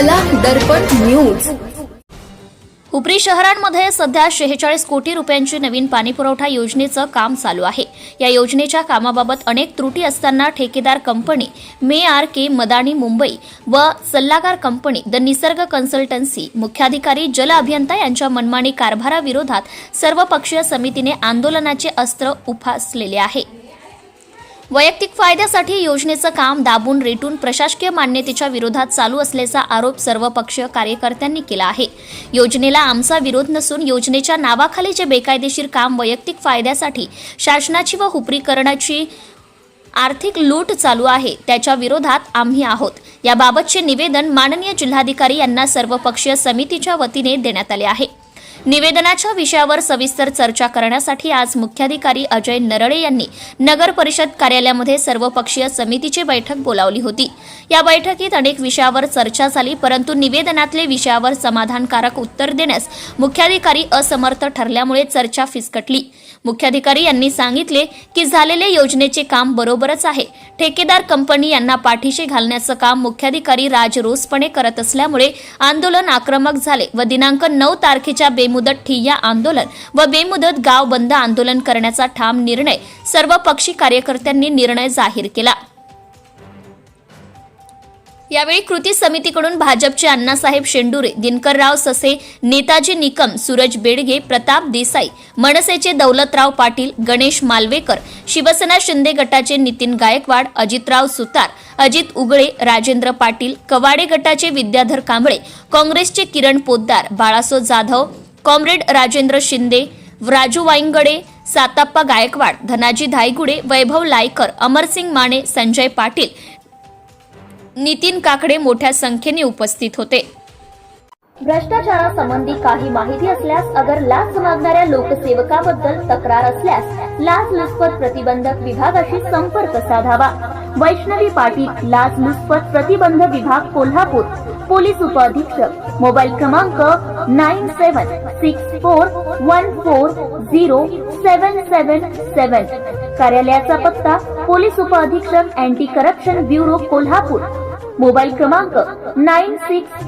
कला दर्पण न्यूज उपरी शहरांमध्ये सध्या शेहेचाळीस कोटी रुपयांची नवीन पाणीपुरवठा योजनेचं काम चालू आहे. या योजनेच्या कामाबाबत अनेक त्रुटी असताना ठेकेदार कंपनी मे आर के मदानी मुंबई व सल्लागार कंपनी द निसर्ग कन्सल्टन्सी मुख्याधिकारी जल अभियंता यांच्या मनमानी कारभाराविरोधात सर्वपक्षीय समितीने आंदोलनाचे अस्त्र उफासलेले आहे. वैयक्तिक फायद्यासाठी योजनेचं काम दाबून रेटून प्रशासकीय मान्यतेच्या विरोधात चालू असल्याचा आरोप सर्वपक्षीय कार्यकर्त्यांनी केला आहे. योजनेला आमचा विरोध नसून योजनेच्या नावाखाली जे बेकायदेशीर काम वैयक्तिक फायद्यासाठी शासनाची व हुपरीकरणाची आर्थिक लूट चालू आहे त्याच्या विरोधात आम्ही आहोत. याबाबतचे निवेदन माननीय जिल्हाधिकारी यांना सर्वपक्षीय समितीच्या वतीने देण्यात आले आहे. निवेदनाच्या विषयावर सविस्तर चर्चा करण्यासाठी आज मुख्याधिकारी अजय नरळे यांनी नगर परिषद कार्यालयामध्ये सर्वपक्षीय समितीची बैठक बोलावली होती. या बैठकीत अनेक विषयावर चर्चा झाली परंतु निवेदनातले विषयावर समाधानकारक उत्तर देण्यास मुख्याधिकारी असमर्थ ठरल्यामुळे चर्चा फिसकटली. मुख्याधिकारी यांनी सांगितले की झालेले योजनेचे काम बरोबरच आहे. ठेकेदार कंपनी यांना पाठीशी घालण्याचं काम मुख्याधिकारी राजरोसपणे करत असल्यामुळे आंदोलन आक्रमक झाले व दिनांक नऊ तारखेच्या बेमुदत ठिय्या आंदोलन व बेमुदत गाव बंद आंदोलन करण्याचा ठाम निर्णय सर्व पक्षी कार्यकर्त्यांनी निर्णय जाहीर केला. यावेळी कृती समितीकडून भाजपचे अण्णासाहेब शेंडुरे दिनकरराव ससे नेताजी निकम सूरज बेडगे प्रताप देसाई मनसेचे दौलतराव पाटील गणेश मालवेकर शिवसेना शिंदे गटाचे नितीन गायकवाड अजितराव सुतार अजित उगळे राजेंद्र पाटील कवाडे गटाचे विद्याधर कांबळे काँग्रेसचे किरण पोद्दार बाळासो जाधव कॉम्रेड राजेंद्र शिंदे राजू वाईंगडे साताप्पा गायकवाड धनाजी धायगुडे वैभव लायकर अमरसिंग माने संजय पाटील नितीन काकडे मोठ्या संख्येने उपस्थित होते. भ्रष्टाचारासंबंधी काही माहिती असल्यास अगर लाच मागणाऱ्या लोकसेवकाबद्दल तक्रार असल्यास लाचलुचपत प्रतिबंधक विभागाशी संपर्क साधावा. वैष्णवी पाटील लाचलुचपत प्रतिबंध विभाग कोल्हापूर. पोलीस उपअधीक्षक मोबाईल क्रमांक nine seven six four one four zero seven seven seven कार्यालयाचा पत्ता पोलीस उपअधीक्षक anti corruption bureau Kolhapur mobile क्रमांक nine six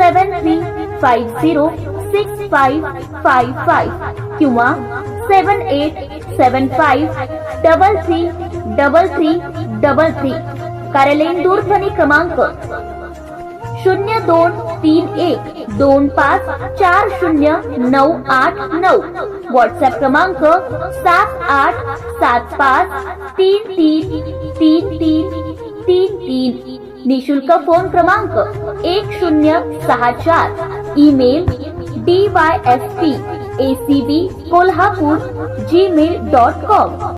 seven three five zero six five five five किंवा seven eight seven five double three double three double three कार्यालयीन दूरध्वनी क्रमांक शून्य दोन तीन एक दोन पाच चार शून्य नऊ आठ नऊ. व्हॉट्सअप क्रमांक सात आठ सात पाच तीन तीन तीन तीन तीन तीन. निशुल्क फ़ोन क्रमांक एक शून्य सहा चार. Email D Y S P A C B Kolhapur Gmail dot com